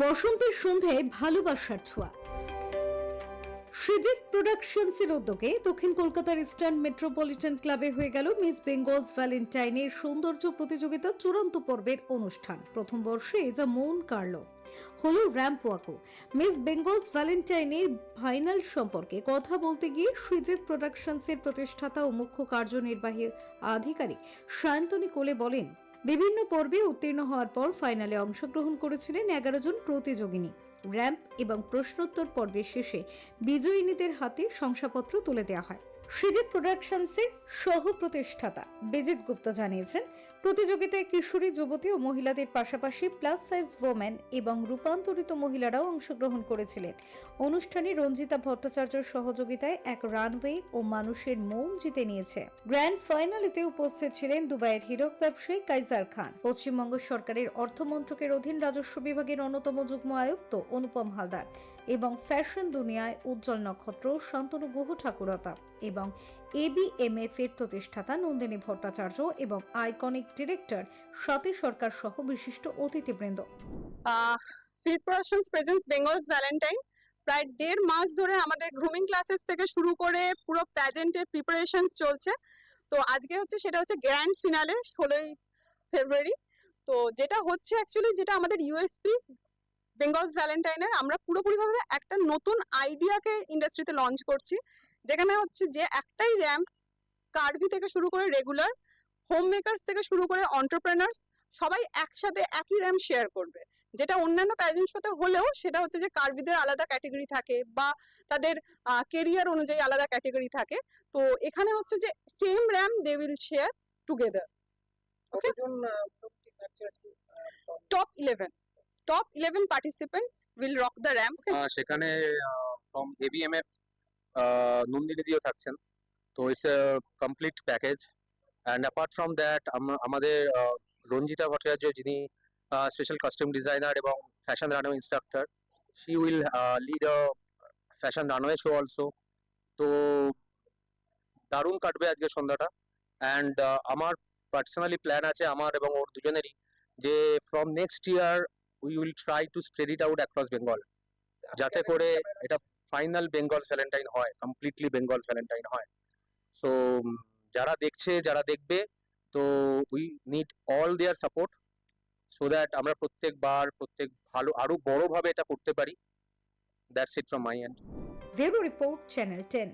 বসন্তের সন্ধ্যায় ভালোবাসার ছোঁয়া। সৃজিত প্রোডাকশনসের উদ্যোগে দক্ষিণ কলকাতার ইস্টার্ন মেট্রোপলিটন ক্লাবে হয়ে গেল মিস বেঙ্গলস ভ্যালেন্টাইনের সৌন্দর্য প্রতিযোগিতা চূড়ান্ত পর্বের অনুষ্ঠান। প্রথম বর্ষে যা মন কাড়ল। হলো র্যাম্প ওয়াকো মিস বেঙ্গলস ভ্যালেন্টাইনের ফাইনাল সম্পর্কে কথা বলতে গিয়ে সৃজিত প্রোডাকশনসের প্রতিষ্ঠাতা ও মুখ্য কার্যনির্বাহী আধিকারিক সায়ন্তনী কোলে বলেন বিভিন্ন পর্বে উত্তীর্ণ হওয়ার পর ফাইনালে অংশগ্রহণ করেছিলেন এগারো জন প্রতিযোগিনী। র্যাম্প এবং প্রশ্নোত্তর পর্বের শেষে বিজয়িনীদের হাতে শংসাপত্র তুলে দেওয়া হয়। সৃজিত প্রোডাকশনসের সহ প্রতিষ্ঠাতা বিজিত গুপ্ত জানিয়েছেন, প্রতিযোগিতায় কিশোরী, যুবতী ও মহিলাদের পাশাপাশি প্লাস সাইজ ওমেন এবং রূপান্তরিত মহিলারাও অংশগ্রহণ করেছিলেন। অনুষ্ঠানে রঞ্জিতা ভট্টাচার্যর সহযোগিতায় এক রানওয়ে ও মানুষের মন জিতে নিয়েছে। গ্র্যান্ড ফাইনালেতে উপস্থিত ছিলেন দুবাইয়ের হীরক ব্যবসায়ী কাইজার খান। পশ্চিমবঙ্গ সরকারের অর্থমন্ত্রকের অধীন রাজস্ব বিভাগের অন্যতম যুগ্ম আয়ুক্ত অনুপম হালদার। এবং ফ্যাশন দুনিয়ায় উজ্জ্বল নক্ষত্র শান্তনু গুহ ঠাকুরতা এবং এবিএমএফ এর প্রতিষ্ঠাতা নন্দিনী ভট্টাচার্য এবং আইকনিক ডিরেক্টর সতী সরকার সহ বিশিষ্ট অতিথিবৃন্দ। ভ্যালেন্টাইন প্রায় দেড় মাস ধরে আমাদের গ্রুমিং ক্লাসেস থেকে শুরু করে পুরো প্যাজেন্টের প্রিপারেশন চলছে। তো আজকে হচ্ছে সেটা হচ্ছে গ্র্যান্ড ফিনালে ষোলোই ফেব্রুয়ারি। তো যেটা হচ্ছে অ্যাকচুয়ালি যেটা আমাদের ইউএসপি বেঙ্গলস ভ্যালেন্টাইনের আমরা পুরোপুরিভাবে একটা নতুন আইডিয়াকে ইন্ডাস্ট্রিতে লঞ্চ করছি যেখানে হচ্ছে যে একটাই র্যাম্প কার্ভি থেকে শুরু করে রেগুলার হোম মেকার্স থেকে শুরু করে অন্টারপ্রেনার্স সবাই একসাথে একই র্যাম্প শেয়ার করবে। যেটা অন্যান্য প্যাজেন্ট শোতে হলেও সেটা হচ্ছে যে কার্ভিদের আলাদা ক্যাটেগরি থাকে বা তাদের কেরিয়ার অনুযায়ী আলাদা ক্যাটেগরি থাকে। তো এখানে হচ্ছে যে same ramp they will share together আজকে? Top eleven top eleven participants will rock the ramp সেখানে ফ্রম এবিএমএফ নন্দিনী দিও থাকছেন। তো it's a complete package and apart from that আমাদের রঞ্জিতা ভট্টাচার্য, যিনি স্পেশাল কাস্টম ডিজাইনার এবং fashion runway instructor she will lead a fashion runway show also তো দারুণ কাটবে আজকে সন্ধ্যাটা। অ্যান্ড আমার পার্সোনালি প্ল্যান আছে, আমার এবং ওর দুজনেরই, যে from next year we will try to spread it out across Bengal যাতে করে এটা ফাইনাল বেঙ্গলস ভ্যালেন্টাইন হয় কমপ্লিটলি বেঙ্গলস ভ্যালেন্টাইন হয়। সো যারা দেখছে যারা দেখবে তো we need all their support so that আমরা প্রত্যেকবার প্রত্যেক ভালো আরও বড়ভাবে এটা করতে পারি। That's it from my end bureau report channel ten